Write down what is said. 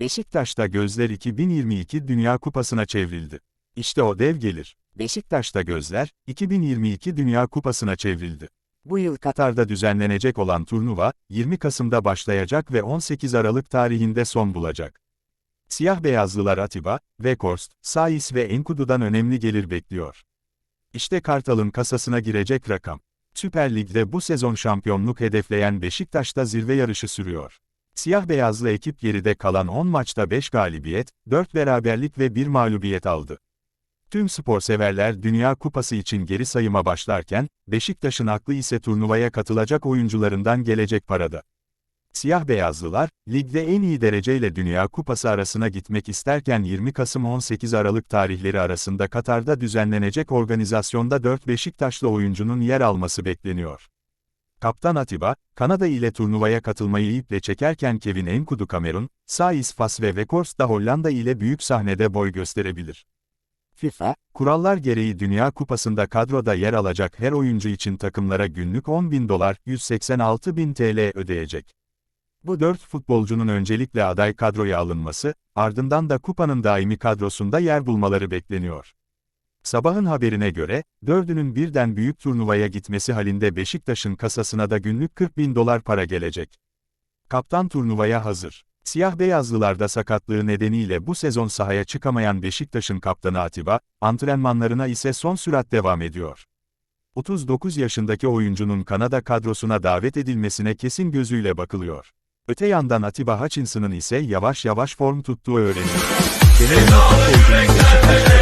Beşiktaş'ta gözler 2022 Dünya Kupası'na çevrildi. İşte o dev gelir. Beşiktaş'ta gözler, 2022 Dünya Kupası'na çevrildi. Bu yıl Katar'da düzenlenecek olan turnuva, 20 Kasım'da başlayacak ve 18 Aralık tarihinde son bulacak. Siyah beyazlılar Atiba, Weghorst, Saiz ve Enkudu'dan önemli gelir bekliyor. İşte Kartal'ın kasasına girecek rakam. Süper Lig'de bu sezon şampiyonluk hedefleyen Beşiktaş'ta zirve yarışı sürüyor. Siyah beyazlı ekip geride kalan 10 maçta 5 galibiyet, 4 beraberlik ve 1 mağlubiyet aldı. Tüm spor severler Dünya Kupası için geri sayıma başlarken, Beşiktaş'ın aklı ise turnuvaya katılacak oyuncularından gelecek parada. Siyah beyazlılar, ligde en iyi dereceyle Dünya Kupası arasına gitmek isterken 20 Kasım 18 Aralık tarihleri arasında Katar'da düzenlenecek organizasyonda 4 Beşiktaşlı oyuncunun yer alması bekleniyor. Kaptan Atiba, Kanada ile turnuvaya katılmayı iple çekerken Kevin Enkudu Kamerun, Saiz Fas ve Weghorst da Hollanda ile büyük sahnede boy gösterebilir. FIFA, kurallar gereği Dünya Kupası'nda kadroda yer alacak her oyuncu için takımlara günlük 10 bin dolar, 186 bin TL ödeyecek. Bu dört futbolcunun öncelikle aday kadroya alınması, ardından da kupanın daimi kadrosunda yer bulmaları bekleniyor. Sabahın haberine göre, dördünün birden büyük turnuvaya gitmesi halinde Beşiktaş'ın kasasına da günlük 40 bin dolar para gelecek. Kaptan turnuvaya hazır. Siyah beyazlılarda sakatlığı nedeniyle bu sezon sahaya çıkamayan Beşiktaş'ın kaptanı Atiba, antrenmanlarına ise son sürat devam ediyor. 39 yaşındaki oyuncunun Kanada kadrosuna davet edilmesine kesin gözüyle bakılıyor. Öte yandan Atiba Hutchinson'ın ise yavaş yavaş form tuttuğu futbolcunun Beşiktaş'ta